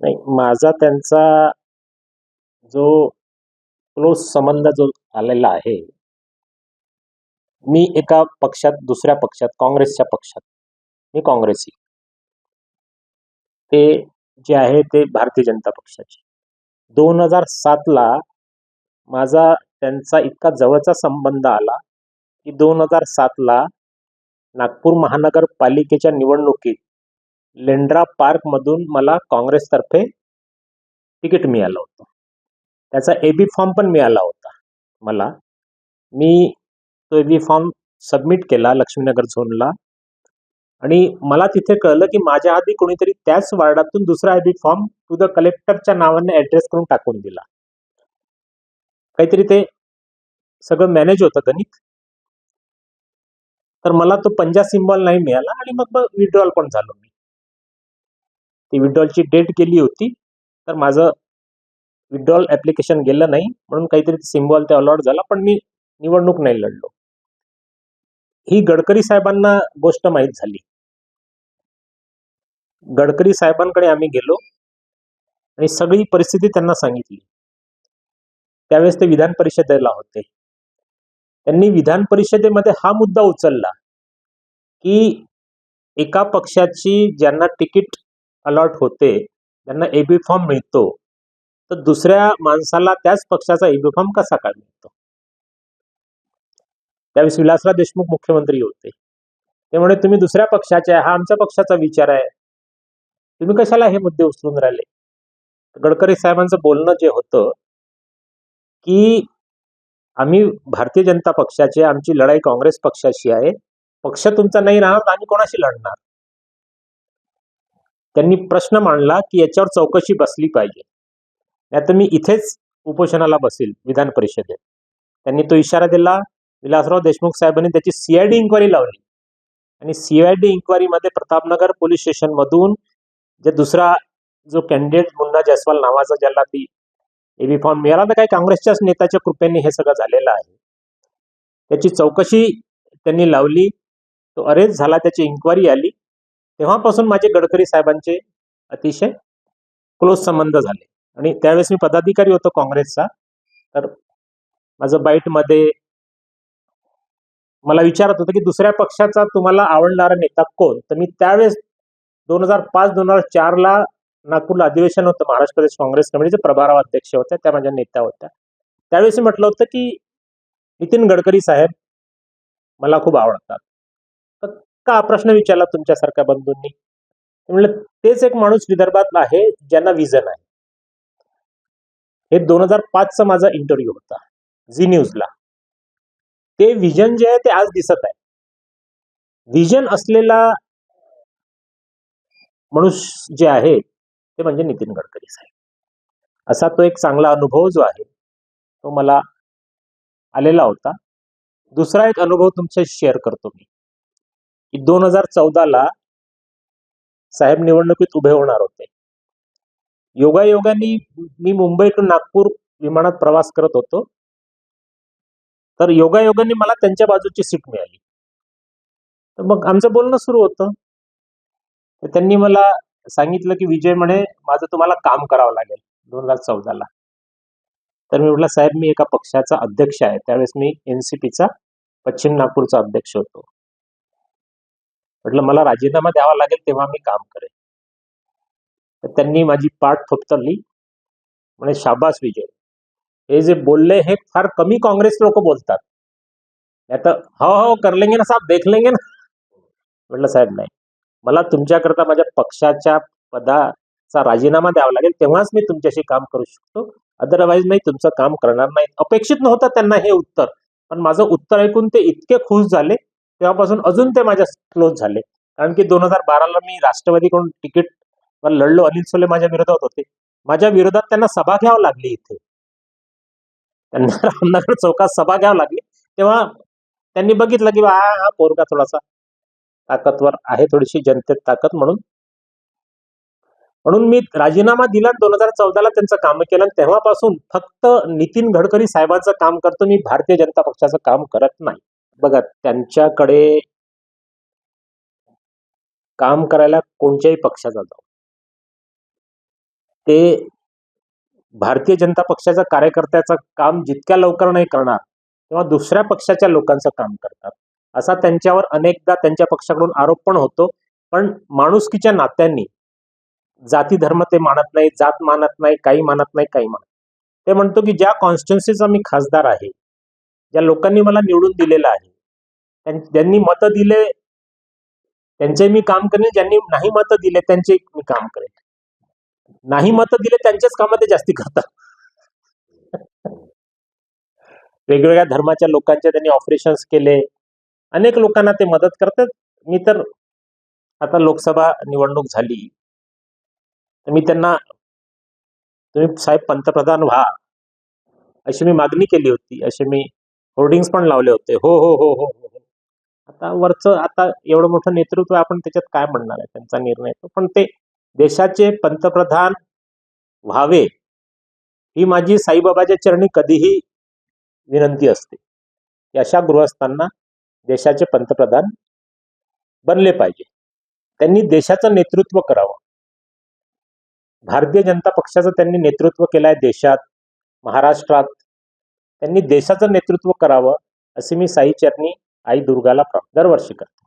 नाही माझा त्यांचा जो क्लोज संबंध जो आलेला आहे मी एका पक्षात दुसऱ्या पक्षात काँग्रेसच्या पक्षात मी काँग्रेसी. ते जे आहे ते भारतीय जनता पक्षाचे. दोन हजार सातला माझा त्यांचा इतका जवळचा संबंध आला की दोन हजार सातला नागपूर महानगरपालिकेच्या निवडणुकीत लेंड्रा पार्कमधून मला काँग्रेसतर्फे तिकीट मिळालं होतं. त्याचा ए बी फॉर्म पण मिळाला होता मला. मी तो ए बी फॉर्म सबमिट केला लक्ष्मीनगर झोनला आणि मला तिथे कळलं की माझ्या आधी कोणीतरी त्याच वार्डातून दुसरा A B form to the कलेक्टरच्या नावाने ॲड्रेस करून टाकून दिला. काहीतरी ते सगळं मॅनेज होतं गणित. तर मला तो पंजा सिम्बॉल नाही मिळाला आणि मग मग विड्रॉल पण झालो मी. ती विड्रॉलची डेट गेली होती. तर माझं विड्रॉल ॲप्लिकेशन गेलं नाही म्हणून काहीतरी सिम्बॉल ते अलॉट झाला पण मी निवडणूक नाही लढलो. ही गडकरी साहेबांना गोष्ट माहीत झाली. गडकरी साहेबांकडे आम्ही गेलो आणि सगळी परिस्थिती त्यांना सांगितली. त्यावेळेस ते विधान परिषदेला होते. त्यांनी विधान परिषदेमध्ये हा मुद्दा उचलला की एका पक्षाची ज्यांना तिकीट अलॉट होते त्यांना एबी फॉर्म मिळतो. तर दुसऱ्या माणसाला त्याच पक्षाचा ए बी फॉर्म कसा काय मिळतो? त्यावेळेस विलासराव देशमुख मुख्यमंत्री होते. ते म्हणे तुम्ही दुसऱ्या पक्षाचे हा आमच्या पक्षाचा विचार आहे. तुम्ही कशाला हे मुद्दे उचलून राहिले? गडकरी साहेबांचं बोलणं जे होतं की आम्ही भारतीय जनता पक्षाचे आमची लढाई काँग्रेस पक्षाशी आहे. पक्ष तुमचा नाही राहणार आम्ही कोणाशी लढणार? त्यांनी प्रश्न मांडला की याच्यावर चौकशी बसली पाहिजे. नाही तर मी इथेच उपोषणाला बसेल विधान परिषदेत. त्यांनी तो इशारा दिला विलासराव देशमुख साहेबांनी त्याची सीआयडी इन्क्वायरी लावली. आणि सीआयडी इन्क्वायरीमध्ये प्रतापनगर पोलीस स्टेशनमधून जे दुसरा जो कॅन्डिडेट मुन्ना जयस्वाल नावाचा ज्याला ती एबी फॉर्म मिळाला तर काही काँग्रेसच्याच नेत्याच्या कृपेने हे सगळं झालेलं आहे. त्याची चौकशी त्यांनी लावली. तो अरेस्ट झाला त्याची इन्क्वायरी आली. तेव्हापासून माझे गडकरी साहेबांचे अतिशय क्लोज संबंध झाले. आणि त्यावेळेस मी पदाधिकारी होतो काँग्रेसचा. तर माझं बाईटमध्ये मला विचारत होतं की दुसऱ्या पक्षाचा तुम्हाला आवडणारा नेता कोण? तर मी त्यावेळेस दोन हजार पाच दोन हजार चारला नागपूरला अधिवेशन होतं महाराष्ट्र प्रदेश काँग्रेस कमिटीचे प्रभाराव अध्यक्ष होत्या त्या माझ्या नेत्या होत्या. त्यावेळेस मी म्हटलं होतं की नितीन गडकरी साहेब मला खूप आवडतात. तर का प्रश्न विचारला तुमच्यासारख्या बंधूंनी. म्हणलं तेच एक माणूस विदर्भात आहे ज्यांना विजन आहे हे दोन हजार पाचचा माझा इंटरव्ह्यू होता झी न्यूजला. ते विजन जे आहे ते आज दिसत आहे. विजन असलेला माणूस जे आहे ते म्हणजे नितीन गडकरी साहेब. असा तो एक चांगला अनुभव जो आहे तो मला आलेला होता. दुसरा एक अनुभव तुमच्या शेअर करतो मी. की दोन हजार चौदाला साहेब निवडणुकीत उभे होणार होते. योगायोगाने मी मुंबईकडून नागपूर विमानात प्रवास करत होतो. तर योगायोगाने मला त्यांच्या बाजूची सीट मिळाली. तर मग आमचं बोलणं सुरू होतं. तर त्यांनी मला सांगितलं की विजय म्हणे माझं तुम्हाला काम करावं लागेल दोन हजार चौदाला. तर मी म्हटलं साहेब मी एका पक्षाचा अध्यक्ष आहे. त्यावेळेस मी एन सी पीचा पश्चिम नागपूरचा अध्यक्ष होतो. म्हटलं मला राजीनामा द्यावा लागेल तेव्हा मी काम करेन. तर त्यांनी माझी पाठ थोपतरली. म्हणे शाबास विजय. हे जे बोलले हे फार कमी काँग्रेस लोक बोलतात. नाही तर हो हो कर लेंगे ना साहेब देख लेंगे ना. म्हटलं साहेब नाही. मला तुमच्याकरता माझ्या पक्षाच्या पदाचा राजीनामा द्यावा लागेल तेव्हाच मी तुमच्याशी काम करू शकतो. अदरवाईज मी तुमचं काम करणार नाही. अपेक्षित नव्हतं त्यांना हे उत्तर. पण माझं उत्तर ऐकून ते इतके खुश झाले. तेव्हापासून अजून ते माझ्या क्लोज झाले. कारण की दोन हजार बाराला मी राष्ट्रवादीकडून तिकीट लढलो. अनिल सोले माझ्या विरोधात होते. माझ्या विरोधात त्यांना सभा घ्यावं लागली इथे. त्यांना रामनगर चौकात सभा घ्यावं लागली. तेव्हा त्यांनी बघितलं की हा हा पोरगा थोडासा ताकदवर आहे. थोडीशी जनतेत ताकद म्हणून. म्हणून मी राजीनामा दिला दोन हजार चौदाला त्यांचं काम केलं आणि तेव्हापासून फक्त नितीन गडकरी साहेबांचं काम करतो. मी भारतीय जनता पक्षाचं काम करत नाही. बघा त्यांच्याकडे काम करायला कोणत्याही पक्षाचा जाऊ. ते भारतीय जनता पक्षाचा कार्यकर्त्याचं काम जितक्या लवकर नाही करणार तेव्हा दुसऱ्या पक्षाच्या लोकांचं काम करतात. असा त्यांच्यावर अनेकदा त्यांच्या पक्षाकडून आरोप पण होतो. पण माणुसकीच्या नात्यांनी जाती धर्म ते मानत नाही जात मानत नाही काही मानत नाही काही मानत ते म्हणतो की ज्या कॉन्स्टिट्युन्सीचा मी खासदार आहे ज्या लोकांनी मला निवडून दिलेलं आहे. ज्यांनी मतं दिले त्यांचे मी काम करेन. ज्यांनी नाही मतं दिले त्यांचे मी काम करेन. नाही मतं दिले त्यांचेच काम ते जास्ती करतात वेगवेगळ्या धर्माच्या लोकांचे त्यांनी ऑपरेशन्स केले. अनेक लोकांना ते मदत करतात. मी तर आता लोकसभा निवडणूक झाली. तर मी त्यांना तुम्ही साहेब पंतप्रधान व्हा अशी मी मागणी केली होती. असे मी होर्डिंग्स पण लावले होते. हो हो हो हो हो. आता वरचं आता एवढं मोठं नेतृत्व आपण त्याच्यात काय म्हणणार आहे? त्यांचा निर्णय तो. पण ते देशाचे पंतप्रधान व्हावे ही माझी साईबाबाच्या चरणी कधीही विनंती असते. की अशा गृहस्थांना देशाचे पंतप्रधान बनले पाहिजे. त्यांनी देशाचं नेतृत्व करावं. भारतीय जनता पक्षाचं त्यांनी नेतृत्व केलं आहे देशात महाराष्ट्रात त्यांनी देशाचं नेतृत्व करावं असे मी साई चरणी आई दुर्गाला प्रा- दरवर्षी करतो.